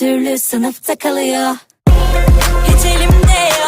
türlü sınıfta kalıyor. Hiç elimde